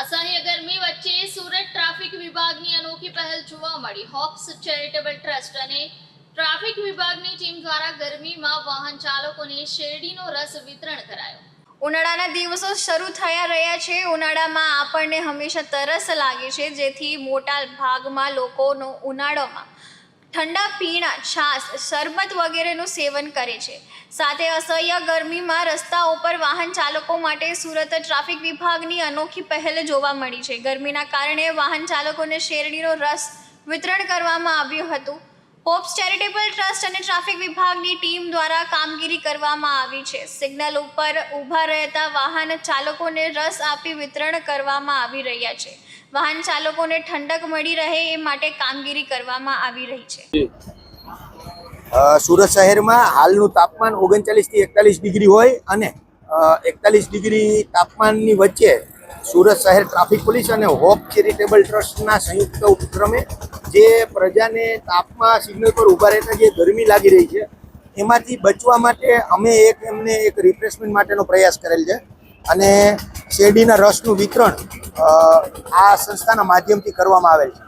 અસહ્ય ગરમી વચ્ચે સુરત ટ્રાફિક વિભાગની અનોખી પહેલ જોવા મળી. હોપ્સ ચેરિટેબલ ટ્રસ્ટ અને ટ્રાફિક વિભાગની ટીમ દ્વારા ગરમીમાં વાહન ચાલકોને શેરડીનો રસ વિતરણ કરાયો. ઉનાળાના દિવસો શરૂ થયા રહ્યા છે. ઉનાળામાં આપણને હંમેશા તરસ લાગે છે, જેથી મોટા ભાગમાં લોકોનો ઉનાળામાં ઠંડા પીણા, છાશ, શરબત વગેરેનું સેવન કરે છે. સાથે અસહ્ય ગરમીમાં રસ્તાઓ પર વાહન ચાલકો માટે સુરત ટ્રાફિક વિભાગની અનોખી પહેલ જોવા મળી છે. ગરમીના કારણે વાહન ચાલકોને શેરડીનો રસ વિતરણ કરવામાં આવ્યું હતું. હોપ્સ ચેરિટેબલ ટ્રસ્ટ અને ટ્રાફિક વિભાગની ટીમ દ્વારા કામગીરી કરવામાં આવી છે. સિગ્નલ ઉપર ઊભા રહેતા વાહન ચાલકોને રસ આપી વિતરણ કરવામાં આવી રહ્યા છે. વાહન ચાલકોને ઠંડક મળી રહે એ માટે કામગીરી કરવામાં આવી રહી છે. સુરત શહેરમાં હાલનું તાપમાન ઓગણચાલીસથી એકતાલીસ ડિગ્રી હોય અને એકતાલીસ ડિગ્રી તાપમાનની વચ્ચે સુરત શહેર ટ્રાફિક પોલીસ અને હોપ ચેરિટેબલ ટ્રસ્ટના સંયુક્ત ઉપક્રમે જે પ્રજાને તાપમાં સિગ્નલ પર ઊભા રહેતા જે ગરમી લાગી રહી છે, એમાંથી બચવા માટે અમે એક એમને એક રિફ્રેશમેન્ટ માટેનો પ્રયાસ કરેલ છે. અને શેરડીના રસનું વિતરણ આ સંસ્થાના માધ્યમથી કરવામાં આવેલ છે.